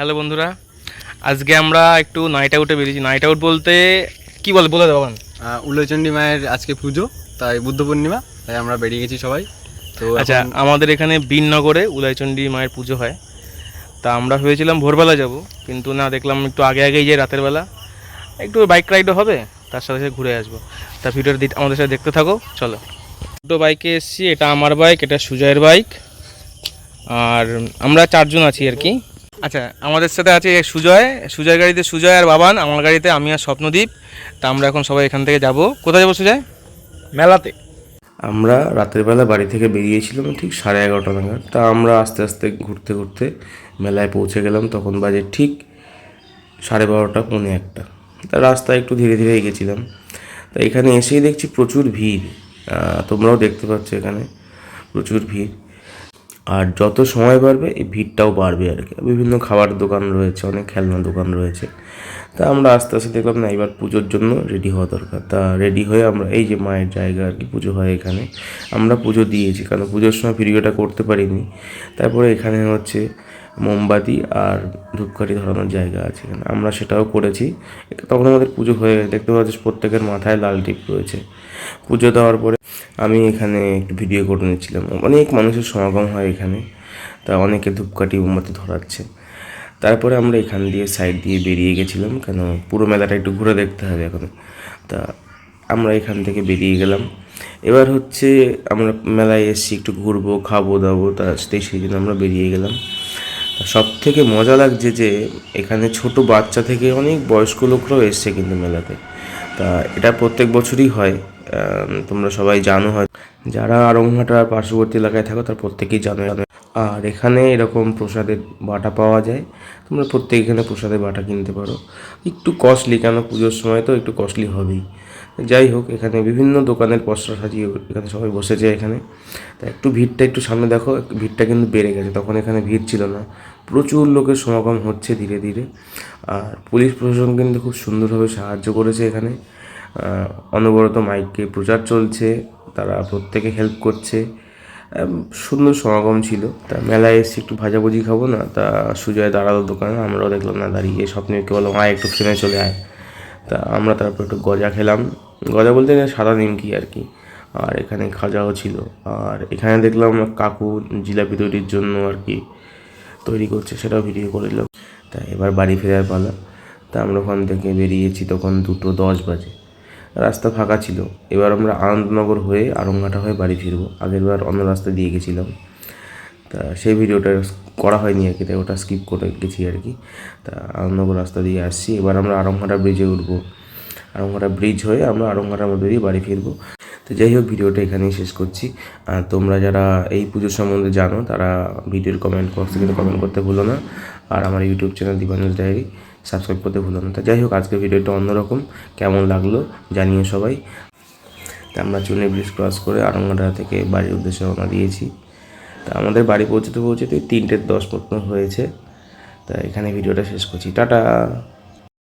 Hello বন্ধুরা আজকে আমরা একটু নাইট আউটে বেরিয়েছি। নাইট আউট বলতে কি বলে বলে দেবো আহ, উলয়চণ্ডী মায়ের আজকে পুজো তাই বুদ্ধ পূর্ণিমা তাই আমরা বেরিয়ে গেছি সবাই। তো আচ্ছা আমাদের এখানে বিননগরে উদয়চণ্ডী মায়ের পুজো হয়। তা আমরা ভেবেছিলাম ভোরবেলা যাব কিন্তু না দেখলাম একটু আগে আগেই যাই রাতের বেলা। একটু বাইক রাইডও হবে তার সাথে সাথে ঘুরে আসব। তা ভিডিওটা দিতে- আমাদের সাথে দেখতে থাকো চলো। দুটো বাইকে এসেছি এটা আমার বাইক এটা সুজয়ের বাইক আর আমরা চারজন আছি আর কি। আচ্ছা আমাদের সাথে আছে সুজয়। সুজয় গাড়িতে সুজয় আর বাবান আমার গাড়িতে আমি আর স্বপ্নদীপ। তা আমরা এখন সবাই এখান থেকে যাব। কোথায় যাব সুজয়? মেলাতে। আমরা রাতের বেলা বাড়ি থেকে বেরিয়েছিলাম ঠিক সাড়ে এগারোটা নাগাদ। তা আমরা আস্তে আস্তে ঘুরতে ঘুরতে মেলায় পৌঁছে গেলাম। তখন বাজে ঠিক সাড়ে বারোটা পৌনে একটা। তা রাস্তায় একটু ধীরে ধীরে এগেছিলাম। তা এখানে এসেই দেখছি প্রচুর ভিড়। তোমরাও দেখতে পাচ্ছ এখানে প্রচুর ভিড়। আর যত সময় বাড়বে, এই ভিড়টাও বাড়বে আর কি। বিভিন্ন খাবার দোকান রয়েছে, অনেক খেলনা দোকান রয়েছে। তা আমরা আস্তে আস্তে দেখলাম, না, এবার পুজোর জন্য রেডি হওয়া দরকার। তা রেডি হয়ে আমরা, এই যে মায়ের জায়গা আর কি, পুজো হয় এখানে। আমরা পুজো দিয়েছি, কারণ পুজোর সময় ভিডিওটা করতে পারিনি। তারপরে এখানে হচ্ছে মোমবাতি আর ধূপকাঠি ধরানোর জায়গা আছে এখানে। আমরা সেটাও করেছি। তখন আমাদের পুজো হয়ে গেছে। দেখতে পাচ্ছিস প্রত্যেকের মাথায় লাল টিপ রয়েছে। পুজো দেওয়ার পরে আমি এখানে একটু ভিডিও করে নিচ্ছিলাম। অনেক মানুষের সমাগম হয় এখানে। তা অনেকে ধূপকাঠি, মোমবাতি ধরাচ্ছে। তারপরে আমরা এখান দিয়ে সাইড দিয়ে বেরিয়ে গেছিলাম। কেন? পুরো মেলাটা একটু ঘুরে দেখতে হবে এখন। তা আমরা এখান থেকে বেরিয়ে গেলাম। এবার হচ্ছে আমরা মেলায় এসেছি, একটু ঘুরবো, খাব, দাবো। তা সেই জন্য আমরা বেরিয়ে গেলাম। সব থেকে মজা লাগছে যে এখানে ছোট বাচ্চা থেকে অনেক বয়স্ক লোকরাও এসছে কিন্তু মেলাতে তা এটা প্রত্যেক বছরই হয় তোমরা সবাই জানো হয় যারা আরংঘাটার পার্শ্ববর্তী এলাকায় থাকো তার প্রত্যেকেই জানো জানো। আর এখানে এরকম প্রসাদের বাটা পাওয়া যায়। তোমরা প্রত্যেক এখানে প্রসাদের বাটা কিনতে পারো। একটু কস্টলি কেন? পুজোর সময় তো একটু কস্টলি হবেই। যাই হোক, এখানে বিভিন্ন দোকানের পসরা সাজিয়ে এখানে সবাই বসেছে এখানে। তা একটু ভিড়টা একটু সামনে দেখো, ভিড়টা কিন্তু বেড়ে গেছে। তখন এখানে ভিড় ছিল না। প্রচুর লোকের সমাগম হচ্ছে ধীরে ধীরে। আর পুলিশ প্রশাসন কিন্তু খুব সুন্দরভাবে সাহায্য করেছে এখানে। অনবরত মাইকে প্রচার চলছে। তারা প্রত্যেকে হেল্প করছে। সুন্দর সমাগম ছিল। তা মেলায় এসে একটু ভাজাভুজি খাব না, তা সুজয় দাঁড়াল দোকানে, আমরাও দেখলাম, না, দাঁড়িয়ে স্বপ্নে স্বপ্নকে বললাম আয় একটু ফ্রেমে চলে আয়। তা আমরা তারপর একটু গজা খেলাম। গজা বলতে গেলে সাদা নিমকি আর কি, আর এখানে খাজাও ছিল। আর এখানে দেখলাম কাকু জিলাপি তৈরির জন্য আর কি তৈরি করছে, সেটাও ভিডিও করে তা এবার বাড়ি ফেরার পালা। তা আমরা ওখান থেকে বেরিয়েছি তখন দুটো দশ বাজে। রাস্তা ফাঁকা ছিল। এবার আমরা আনন্দনগর হয়ে আরংঘাটা হয়ে বাড়ি ফিরবো। আগেরবার অন্য রাস্তা দিয়ে গেছিলাম। তা সেই ভিডিওটা করা হয়নি আর কি, তাই ওটা স্কিপ করে গেছি আর কি। তা আনন্দনগর রাস্তা দিয়ে আসছি। এবার আমরা আরংঘাটা ব্রিজে উঠবো। আরংঘাটা ব্রিজ হয়ে আমরা আরংঘাটার মধ্যে দিয়ে বাড়ি ফিরবো। তো যাই হোক, ভিডিওটা এখানেই শেষ করছি। আর তোমরা যারা এই পুজোর সম্বন্ধে জানো, তারা ভিডিওর কমেন্ট বক্সে কিন্তু কমেন্ট করতে ভুলো না। আর আমার YouTube channel Dipanuj diary subscribe করতে ভুলো না। তা যাই হোক, আজকের ভিডিওটা অন্যরকম। কেমন লাগল জানিও সবাই। তা আমরা চুনে ব্রিজ ক্রস করে আরংঘাটা থেকে বাড়ির উদ্দেশ্যে রওনা দিয়েছি। তা আমাদের বাড়ি পৌঁছতে পৌঁছতে তিনটে দশ মতন হয়েছে। তা এখানে ভিডিওটা শেষ করছি। টাটা!